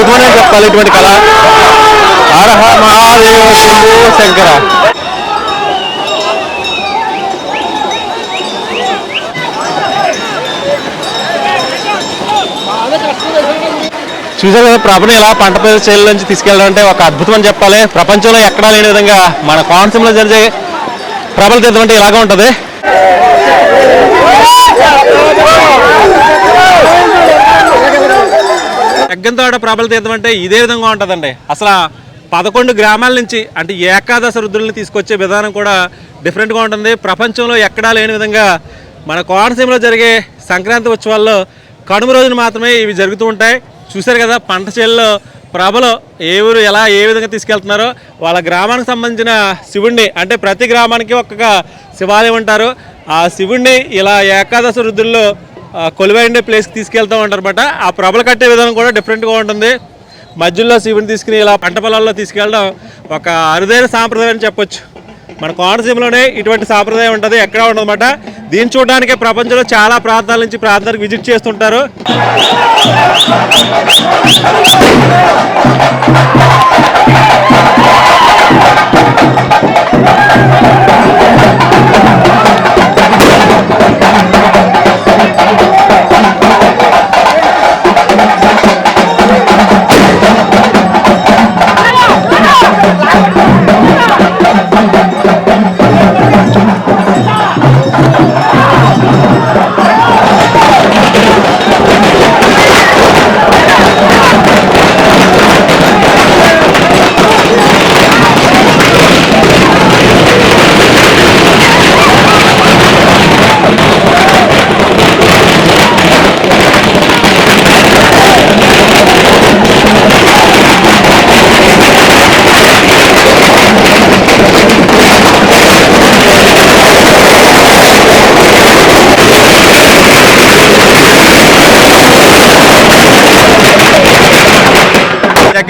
అద్భుతమనే చెప్పాలి ఇటువంటి కళ. అర్హ మహాదేవ శంభు శంకర. చూసారు కదా ప్రభుని ఎలా పంట శైలి నుంచి తీసుకెళ్ళడం అంటే ఒక అద్భుతం అని చెప్పాలి. ప్రపంచంలో ఎక్కడా లేని విధంగా మన కోనసీమలో జరిగే ప్రభల తీర్థం అంటే ఇలాగే ఉంటుంది. ఎగ్గంతోట ప్రభల తీర్థం అంటే ఇదే విధంగా ఉంటుందండి. అసలు పదకొండు గ్రామాల నుంచి అంటే ఏకాదశ రుద్రుల్ని తీసుకొచ్చే విధానం కూడా డిఫరెంట్గా ఉంటుంది. ప్రపంచంలో ఎక్కడా లేని విధంగా మన కోనసీమలో జరిగే సంక్రాంతి ఉత్సవాల్లో కనుమ రోజున మాత్రమే ఇవి జరుగుతూ ఉంటాయి. చూశారు కదా పంట చేల్లో ప్రభలు ఏ ఊరు ఎలా ఏ విధంగా తీసుకెళ్తున్నారో. వాళ్ళ గ్రామానికి సంబంధించిన శివుణ్ణి అంటే ప్రతి గ్రామానికి ఒక్కొక్క శివాలయం ఉంటారు ఆ శివుణ్ణి ఇలా ఏకాదశ రుద్రుల్లో కొలువైండే ప్లేస్కి తీసుకెళ్తూ ఉంటారు ఆ ప్రభలు కట్టే విధానం కూడా డిఫరెంట్గా ఉంటుంది. మధ్యలో శివుని తీసుకుని ఇలా పంట పొలాల్లో తీసుకెళ్ళడం ఒక అరుదైన సాంప్రదాయం అని చెప్పొచ్చు. మన కోనసీమలోనే ఇటువంటి సాంప్రదాయం ఉంటుంది ఎక్కడ ఉండదన్నమాట దీన్ని చూడడానికి ప్రపంచంలో చాలా ప్రాంతాల నుంచి ప్రాంతానికి విజిట్ చేస్తుంటారు.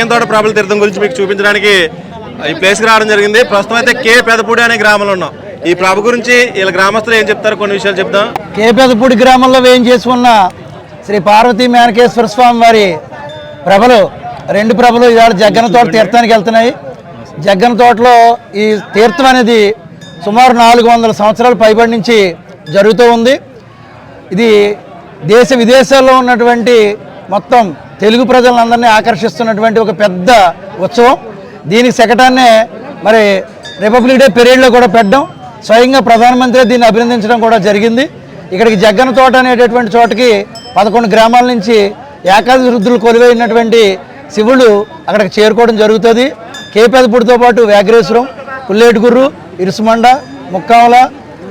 జగ్గంతోట ప్రభల తీర్థం గురించి మీకు చూపించడానికి ఈ ప్లేస్కి రావడం జరిగింది. ప్రస్తుతం అయితే కే పెదపూడి అనే గ్రామంలో ఉన్నాం. ఈ ప్రభు గురించి వీళ్ళ గ్రామస్తులు ఏం చెప్తారు కొన్ని విషయాలు చెప్తాం కే పెదపూడి గ్రామంలో వేయం చేసుకున్న శ్రీ పార్వతీ మేనకేశ్వర స్వామి వారి ప్రభలు రెండు ప్రభలు ఇవాళ జగ్గన తోట తీర్థానికి వెళ్తున్నాయి. జగ్గన తోటలో ఈ తీర్థం అనేది సుమారు నాలుగు వందల సంవత్సరాల పైబడి నుంచి జరుగుతూ ఉంది. ఇది దేశ విదేశాల్లో ఉన్నటువంటి మొత్తం తెలుగు ప్రజలందరినీ ఆకర్షిస్తున్నటువంటి ఒక పెద్ద ఉత్సవం. దీనికి శకటాన్నే మరి రిపబ్లిక్ డే పెరేడ్లో కూడా పెట్టడం. స్వయంగా ప్రధానమంత్రి దీన్ని అభినందించడం కూడా జరిగింది. ఇక్కడికి జగ్గన తోట అనేటటువంటి చోటకి పదకొండు గ్రామాల నుంచి ఏకాదశి రుద్రులు కొలువైనటువంటి శివుడు అక్కడికి చేరుకోవడం జరుగుతుంది. కేపేదపూడితో పాటు వ్యాఘ్రేశ్వరం పుల్లేటిగుర్రు ఇరుసుమండ ముక్కామల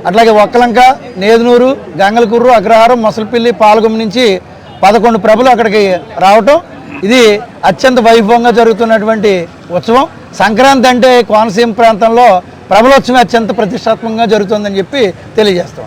అట్లాగే ఒక్కలంక నేదునూరు గంగలకుర్రు అగ్రహారం మొసలిపిల్లి పాల్గొమ్మ నుంచి పదకొండు ప్రభలు అక్కడికి రావటం ఇది అత్యంత వైభవంగా జరుగుతున్నటువంటి ఉత్సవం. సంక్రాంతి అంటే కోనసీమ ప్రాంతంలో ప్రభలోత్సవం అత్యంత ప్రతిష్టాత్మకంగా జరుగుతుందని చెప్పి తెలియజేస్తాం.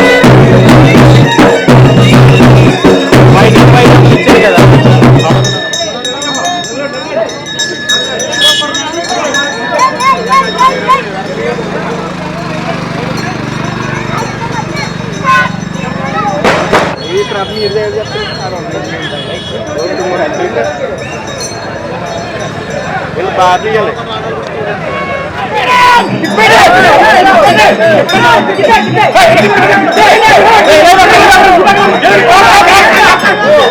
మీరు దగ్గర చెప్తున్నారు వీళ్ళు బాధ ఇవ్వాలి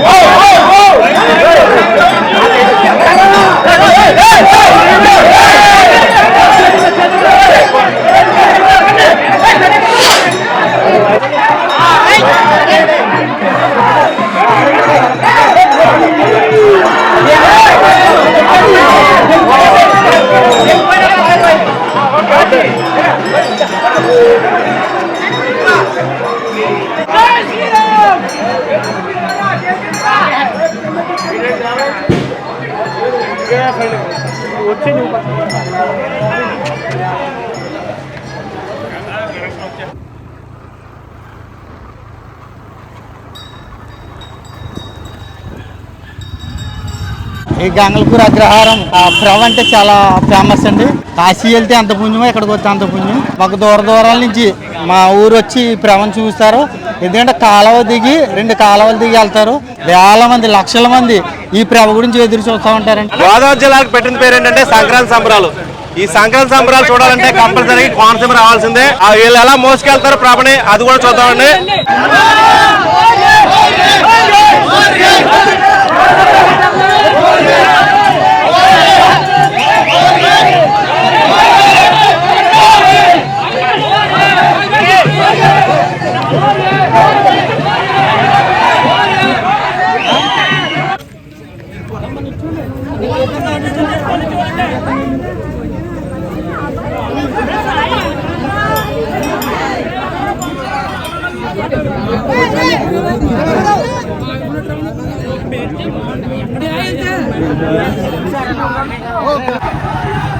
Oh, oh, oh! గంగలపూర్ అగ్రహారం ఆ ప్రభ అంటే చాలా ఫేమస్ అండి కాశీ వెళ్తే అంత పుణ్యమో ఇక్కడికి వస్తే అంత పుణ్యం ఒక దూర దూరాల నుంచి మా ఊరు వచ్చి ఈ ప్రభను చూస్తారు ఎందుకంటే కాలువ దిగి రెండు కాలువలు దిగి వెళ్తారు వేల మంది లక్షల మంది ఈ ప్రభ గురించి ఎదురు చూస్తూ ఉంటారండి గోదావరి జిల్లాకు పెట్టిన పేరు ఏంటంటే సంక్రాంతి సంబరాలు ఈ సంక్రాంతి సంబరాలు చూడాలంటే కంపల్సరీ కోనసీమ రావాల్సిందే ఆ వీళ్ళు ఎలా మోసుకెళ్తారో ప్రభని అది కూడా చూద్దామండి Oh,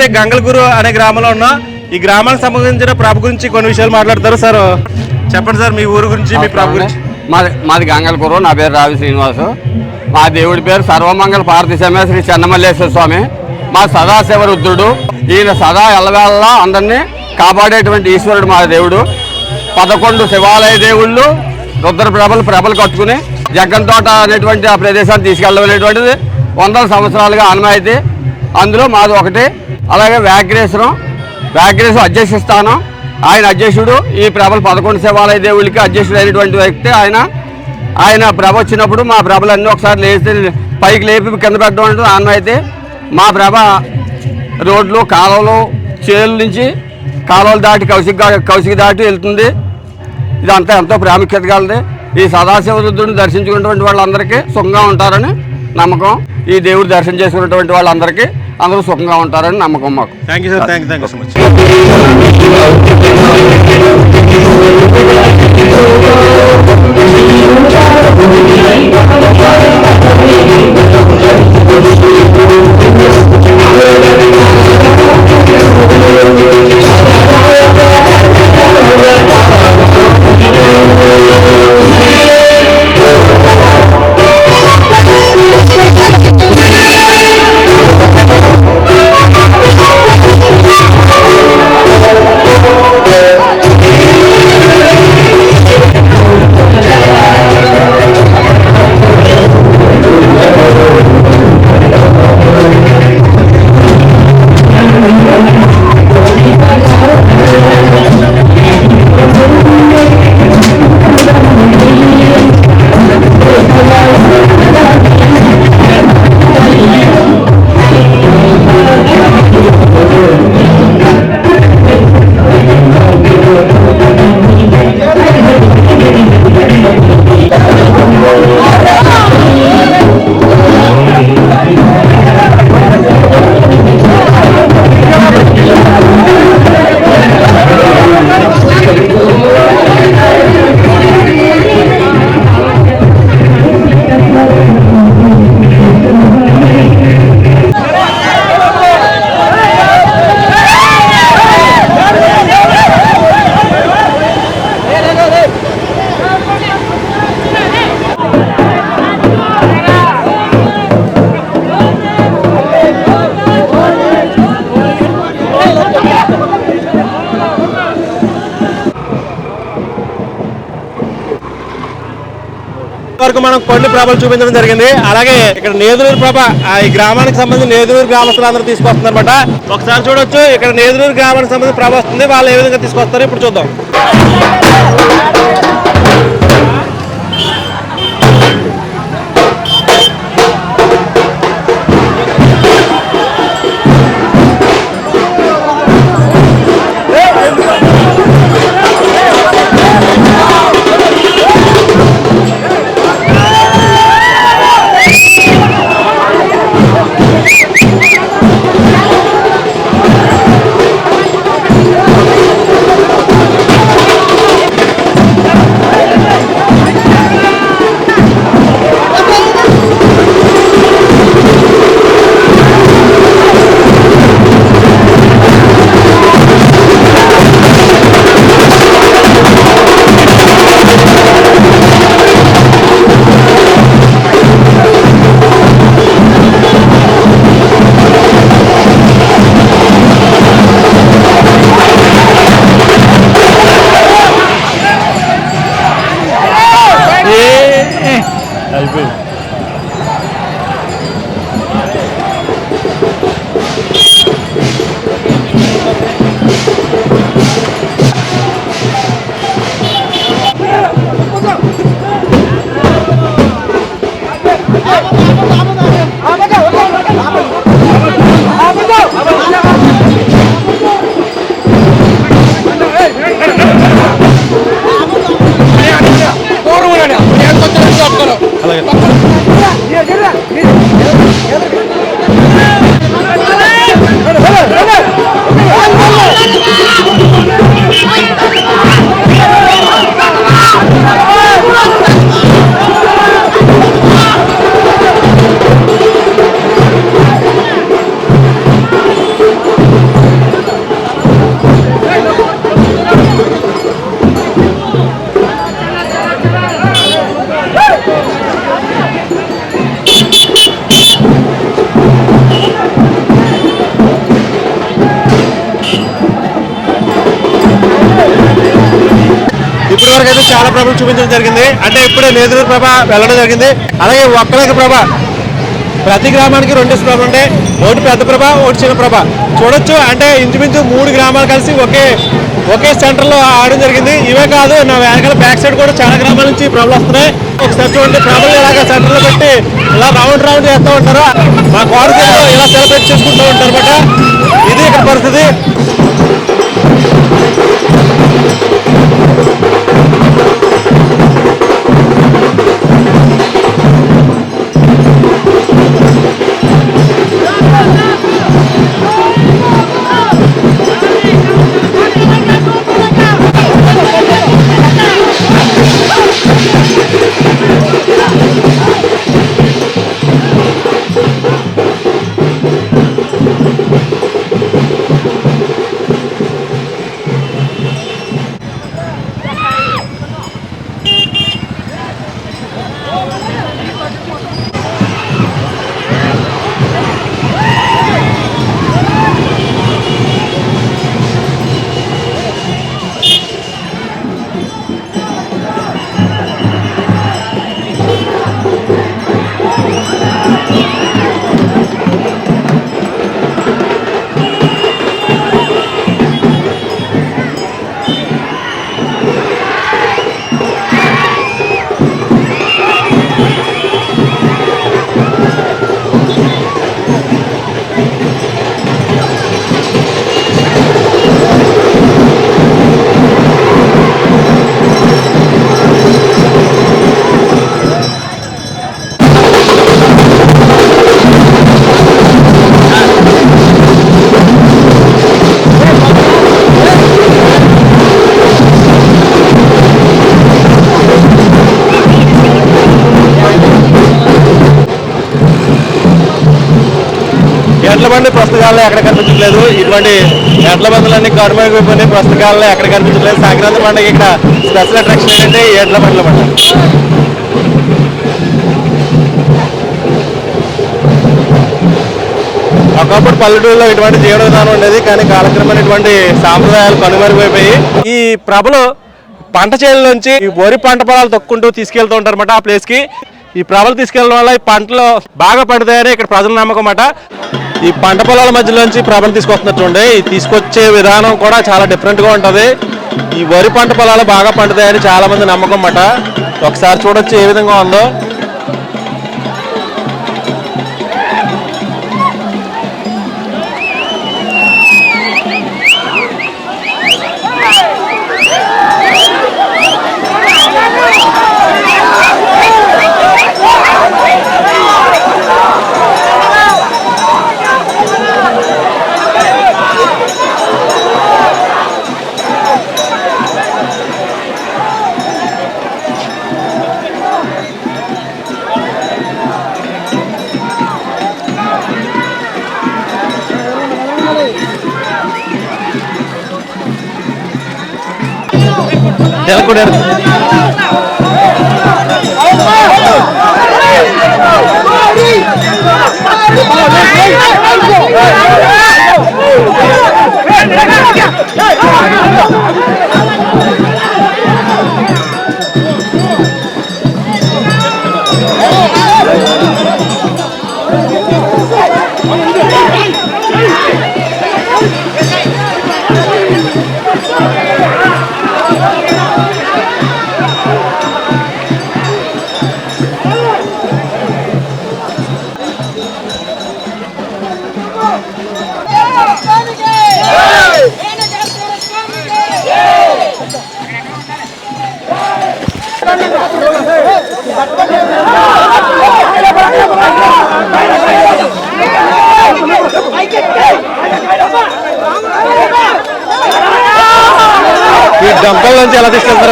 అయితే గంగలగురు అనే గ్రామంలో ఉన్నాం ఈ గ్రామానికి సంబంధించిన ప్రభు గురించి కొన్ని విషయాలు మాట్లాడతారు సార్. చెప్పండి సార్ మీ ఊరు గురించి మీ ప్రభ గురించి. మాది మాది గంగలపురం నా పేరు రావి శ్రీనివాసు. మా దేవుడి పేరు సర్వమంగళ పార్వతి సమయ శ్రీ చెన్నమల్లేశ్వర స్వామి. మా సదాశివ రుద్రుడు ఈయన సదా ఎల్లవేళలా అందరినీ కాపాడేటువంటి ఈశ్వరుడు మా దేవుడు. పదకొండు శివాలయ దేవుళ్ళు రుద్ర ప్రభలు ప్రభలు కట్టుకుని జగ్గంతోట అనేటువంటి ఆ ప్రదేశాన్ని తీసుకెళ్ళవనేటువంటిది వందల సంవత్సరాలుగా ఆనమాయితీ అందులో మాది ఒకటి. అలాగే వ్యాఘ్రేశ్వరం వ్యాఘ్రేశ్వరం అధ్యక్ష స్థానం. ఆయన అధ్యక్షుడు ఈ ప్రభలు పదకొండు శివాలయ దేవుళ్ళకి అధ్యక్షుడు అయినటువంటి వ్యక్తి ఆయన. ఆయన ప్రభ వచ్చినప్పుడు మా ప్రభలు అన్నీ ఒకసారి లేచి పైకి లేపి కింద పెట్టడం ఆయన అయితే మా ప్రభ రోడ్లు కాలువలు చేలు నుంచి కాలువలు దాటి కౌశిక కౌశిక దాటి వెళ్తుంది. ఇదంతా ఎంతో ప్రాముఖ్యత కలది. ఈ సదాశివ రుద్రుడిని దర్శించుకున్నటువంటి వాళ్ళందరికీ సుఖంగా ఉంటారని నమ్మకం. ఈ దేవుడు దర్శనం చేసుకున్నటువంటి వాళ్ళందరికీ అందరూ సుఖంగా ఉంటారని నమ్మకం మాకు. Thank you sir thank వరకు మనం కొన్ని ప్రభలు చూపించడం జరిగింది. అలాగే ఇక్కడ నేదులూరు ప్రభ ఆ ఈ గ్రామానికి సంబంధించి నేదులూరు గ్రామస్తులు అందరూ తీసుకొస్తున్నారనమాట ఒకసారి చూడొచ్చు ఇక్కడ నేదులూరు గ్రామానికి సంబంధించి ప్రభ వస్తుంది. వాళ్ళు ఏ విధంగా తీసుకొస్తారో ఇప్పుడు చూద్దాం. ప్రభలు చూపించడం జరిగింది. అంటే ఇప్పుడే నేదురు ప్రభ వెళ్ళడం జరిగింది. అలాగే ఒక్కలేక ప్రభ ప్రతి గ్రామానికి రెండు ప్రభ ఉంటాయి ఒకటి పెద్ద ప్రభ ఒకటి చిన్న ప్రభ. చూడొచ్చు. అంటే ఇంచుమించు మూడు గ్రామాలు కలిసి ఒకే ఒకే సెంటర్లో ఆడడం జరిగింది. ఇవే కాదు నా వెనకాల బ్యాక్ సైడ్ కూడా చాలా గ్రామాల నుంచి ప్రభలు వస్తున్నాయి. ఒకసారి చూడండి ప్రభలు ఇలాగ సెంటర్లో పెట్టి ఇలా రౌండ్ రౌండ్ చేస్తూ ఉంటారు. మా కోరికల్లో ఇలా సెలబ్రేట్ చేసుకుంటూ ఉంటారు అనమాట ఇది ఇక్కడ పరిస్థితి. బండి ఎక్కడ కనిపించట్లేదు. ఇటువంటి ఎడ్ల బండ్లన్నీ ప్రస్తుత కాలంలో ఎక్కడ కనిపించట్లేదు. సంక్రాంతి పండుగ ఇక్కడ స్పెషల్ అట్రాక్షన్ ఏంటంటే ఎడ్ల బండ్ల పండుగ. ఒకప్పుడు పల్లెటూరులో ఇటువంటి జీవన విధానం ఉండేది. కానీ కాలక్రమేణా ఇటువంటి సాంప్రదాయాలు కనుమరుగైపోయి. ఈ ప్రభలు పంట చేనులోంచి ఈ వరి పంట పొలాలు తొక్కుంటూ తీసుకెళ్తూ ఉంటారు ఆ ప్లేస్కి ఈ ప్రభలు తీసుకెళ్ళడం వల్ల ఈ పంటలు బాగా పండుతాయని ఇక్కడ ప్రజల నమ్మకం అట ఈ పంట పొలాల మధ్యలోంచి ప్రభలు తీసుకొస్తున్నట్టుండే ఈ తీసుకొచ్చే విధానం కూడా చాలా డిఫరెంట్గా ఉంటది. ఈ వరి పంట పొలాలు బాగా పండుతాయని చాలా మంది నమ్మకం అట ఒకసారి చూడొచ్చు ఏ విధంగా ఉందో. తెలకుండా ఈ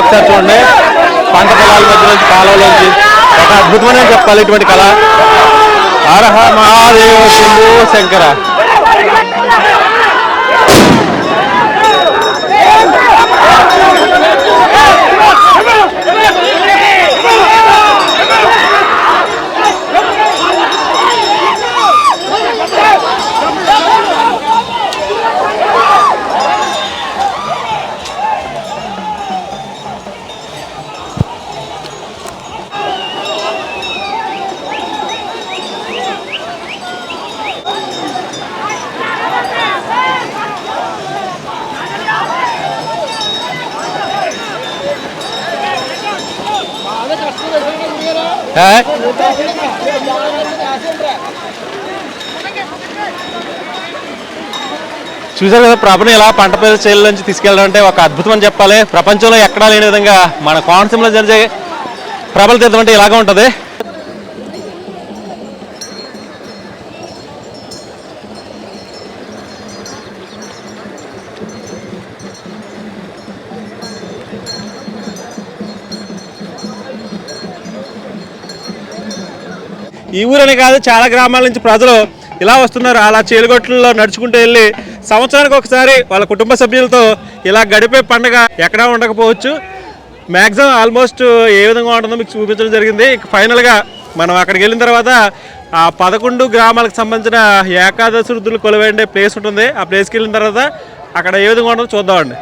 ఒకసారి చూడండి. పంట పొలాల మధ్య నుంచి కాలువలోంచి ఒక అద్భుతమైన చెప్పాలి ఇటువంటి కళ. అరహ మహాదేవ శంభు శంకర. చూసారు కదా ప్రభుని ఎలా పంట పేద చేల నుంచి తీసుకెళ్ళడం అంటే ఒక అద్భుతం అని చెప్పాలి. ప్రపంచంలో ఎక్కడా లేని విధంగా మన కోనసీమలో జరిగే ప్రబల తీర్థం అంటే ఇలాగా ఉంటుంది. ఈ ఊరనే కాదు చాలా గ్రామాల నుంచి ప్రజలు ఇలా వస్తున్నారు. అలా చేలుగొట్లలో నడుచుకుంటూ వెళ్ళి సంవత్సరానికి ఒకసారి వాళ్ళ కుటుంబ సభ్యులతో ఇలా గడిపే పండుగ ఎక్కడా ఉండకపోవచ్చు. మ్యాక్సిమం ఆల్మోస్ట్ ఏ విధంగా ఉంటుందో మీకు చూపించడం జరిగింది. ఫైనల్గా మనం అక్కడికి వెళ్ళిన తర్వాత ఆ పదకొండు గ్రామాలకు సంబంధించిన ఏకాదశి వృద్ధులు కొలువైండే ప్లేస్ ఉంటుంది. ఆ ప్లేస్కి వెళ్ళిన తర్వాత అక్కడ ఏ విధంగా ఉంటుందో చూద్దామండి.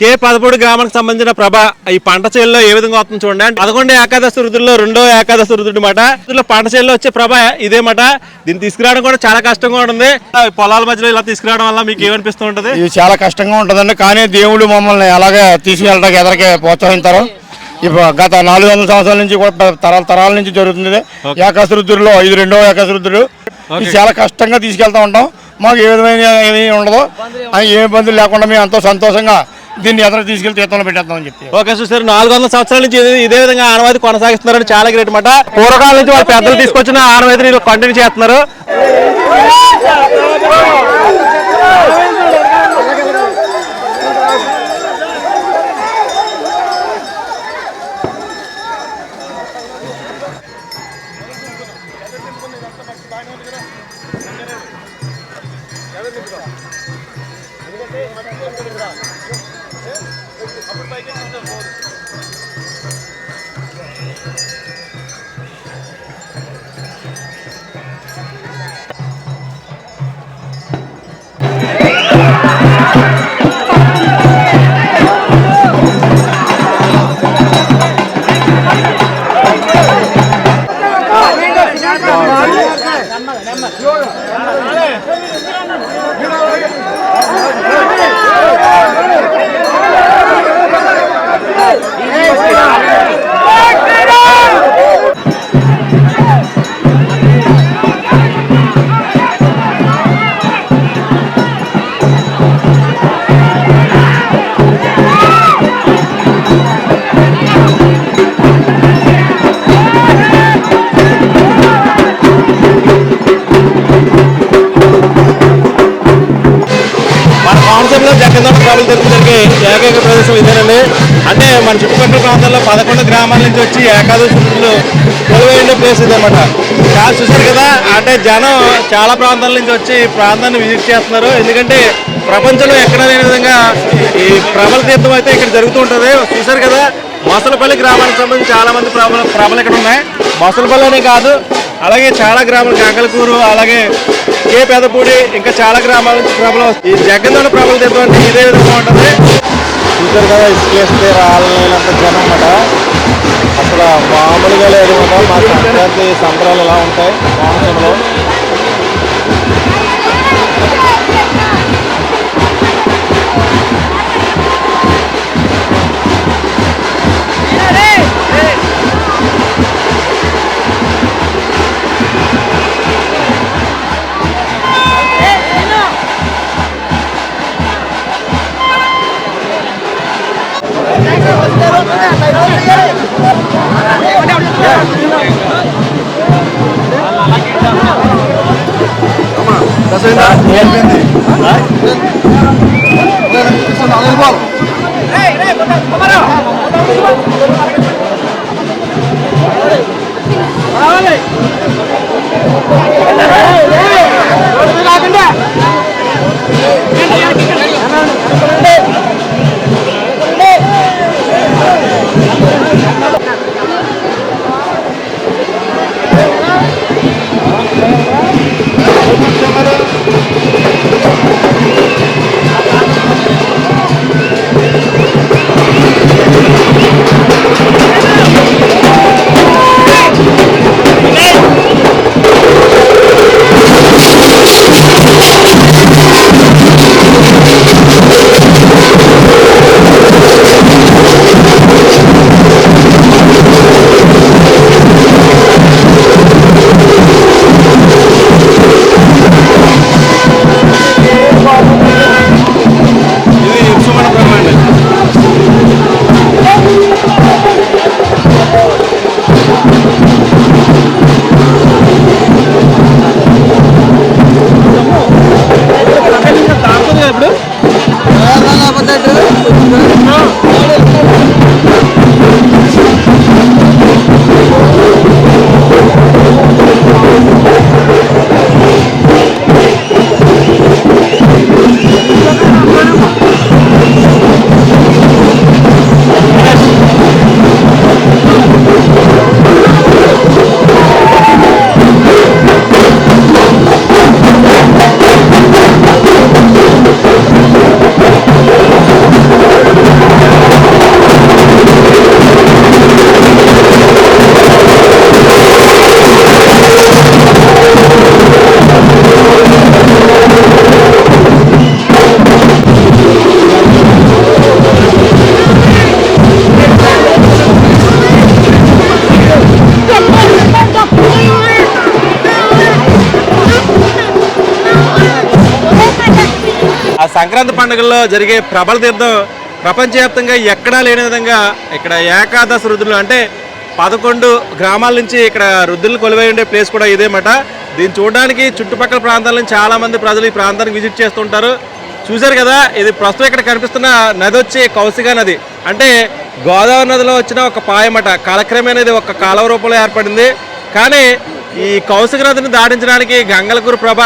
కే పదమూడు గ్రామానికి సంబంధించిన ప్రభ ఈ పంట చేల్లో ఏ విధంగా అవుతుంది చూడండి. అంటే పదకొండు ఏకాదశి రుద్రుల్లో రెండో ఏకాదశి రుద్రుడు మాట. ఇందులో పంట చేల్లో వచ్చే ప్రభ ఇదే మాట. దీన్ని తీసుకురావడం కూడా చాలా కష్టంగా ఉంటుంది. పొలాల మధ్యలో ఇలా తీసుకురావడం వల్ల మీకు ఏమనిపిస్తూ ఉంటుంది? ఇది చాలా కష్టంగా ఉంటుందండి. కానీ దేవుడు మమ్మల్ని అలాగే తీసుకెళ్ళడానికి ఎదరికి ప్రోత్సహించారు. ఇప్పుడు గత నాలుగు వందల సంవత్సరాల నుంచి కూడా తరాల తరాల నుంచి జరుగుతుంది ఏకాశరుద్రులో ఇది రెండో ఏకాశరుద్రుడు ఇది చాలా కష్టంగా తీసుకెళ్తా ఉంటాం. మాకు ఏ విధమైన ఏమీ ఉండదు. ఏ ఇబ్బందులు లేకుండా మేము ఎంతో సంతోషంగా దీన్ని ఎదురు తీసుకెళ్తే తీర్థంలో పెట్టేద్దామని చెప్పి. ఓకే సార్ నాలుగు వందల సంవత్సరాల నుంచి ఇదే- విధంగా ఆనవాయితీ కొనసాగిస్తున్నారని చాలా గ్రేట్ మాట. పూర్వకాలం నుంచి వాళ్ళు పెద్దలు తీసుకొచ్చిన ఆనవాయితీని కంటిన్యూ చేస్తున్నారు. మన జగన్దోట జరుగుతుంది ఏకైక ప్రదేశం ఇదేనండి. అంటే మన చుట్టుపక్కల ప్రాంతాల్లో పదకొండు గ్రామాల నుంచి వచ్చి ఏకాదశి కొలువైన ప్లేస్ ఇదన్నమాట. చాలా చూశారు కదా అంటే జనం చాలా ప్రాంతాల నుంచి వచ్చి ప్రాంతాన్ని విజిట్ చేస్తున్నారు. ఎందుకంటే ప్రపంచంలో ఎక్కడ లేని విధంగా ఈ ప్రబల తీర్థం అయితే ఇక్కడ జరుగుతూ ఉంటుంది. చూశారు కదా మొసలపల్లి గ్రామానికి సంబంధించి చాలా మంది ప్రభలు ఇక్కడ ఉన్నాయి మొసలపల్లి అనే కాదు అలాగే చాలా గ్రామాలు కాకలకూరు అలాగే కే పెదపూడి ఇంకా చాలా గ్రామాల నుంచి ప్రభలు ఈ జగన్ ప్రభలు తీర్థం ఇదే విధంగా ఉంటుంది. చూసారు కదా ఇసుకేస్తే రాలేనంత జనం అన్నమాట. అసలు మామూలుగా లేదు అన్నమాట మా సంక్రాంతి సంబరాలు ఎలా ఉంటాయి కోనసీమలో? సంక్రాంతి పండుగల్లో జరిగే ప్రబల తీర్థం ప్రపంచవ్యాప్తంగా ఎక్కడా లేని విధంగా ఇక్కడ ఏకాదశ రుద్రులు అంటే పదకొండు గ్రామాల నుంచి ఇక్కడ రుద్రులు కొలువై ఉండే ప్లేస్ కూడా ఇదేమాట దీన్ని చూడడానికి చుట్టుపక్కల ప్రాంతాల నుంచి చాలామంది ప్రజలు ఈ ప్రాంతానికి విజిట్ చేస్తుంటారు చూశారు కదా ఇది ప్రస్తుతం ఇక్కడ కనిపిస్తున్న నది వచ్చి కౌశిగా నది. అంటే గోదావరి నదిలో వచ్చిన ఒక పాయమట కాలక్రమేణ ఇది ఒక కాలువ రూపంలో ఏర్పడింది. కానీ ఈ కౌశిక నదిని దాటించడానికి గంగలకూరు ప్రభ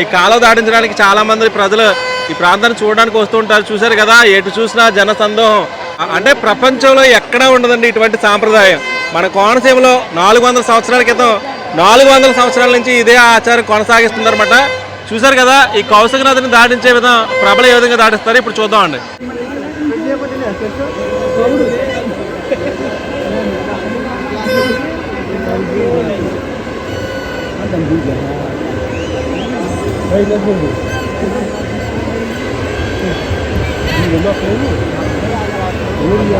ఈ కాలువ దాటించడానికి చాలామంది ప్రజలు ఈ ప్రాంతాన్ని చూడడానికి వస్తూ ఉంటారు. చూశారు కదా ఎటు చూసినా జన సందోహం అంటే ప్రపంచంలో ఎక్కడా ఉండదండి ఇటువంటి సాంప్రదాయం. మన కోనసీమలో నాలుగు వందల సంవత్సరాల క్రితం నాలుగు వందల సంవత్సరాల నుంచి ఇదే ఆచారం కొనసాగిస్తుందన్నమాట చూశారు కదా ఈ కౌశిక నదిని దాటించే విధం ప్రబల ఏ విధంగా దాటిస్తారు ఇప్పుడు చూద్దామండి. lima puluh. Ini.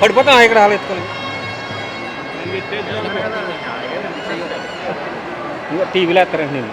పడిపోతాం ఇక్కడ హాలెత్తుకొని టీవీలో ఎత్తారండి నేను.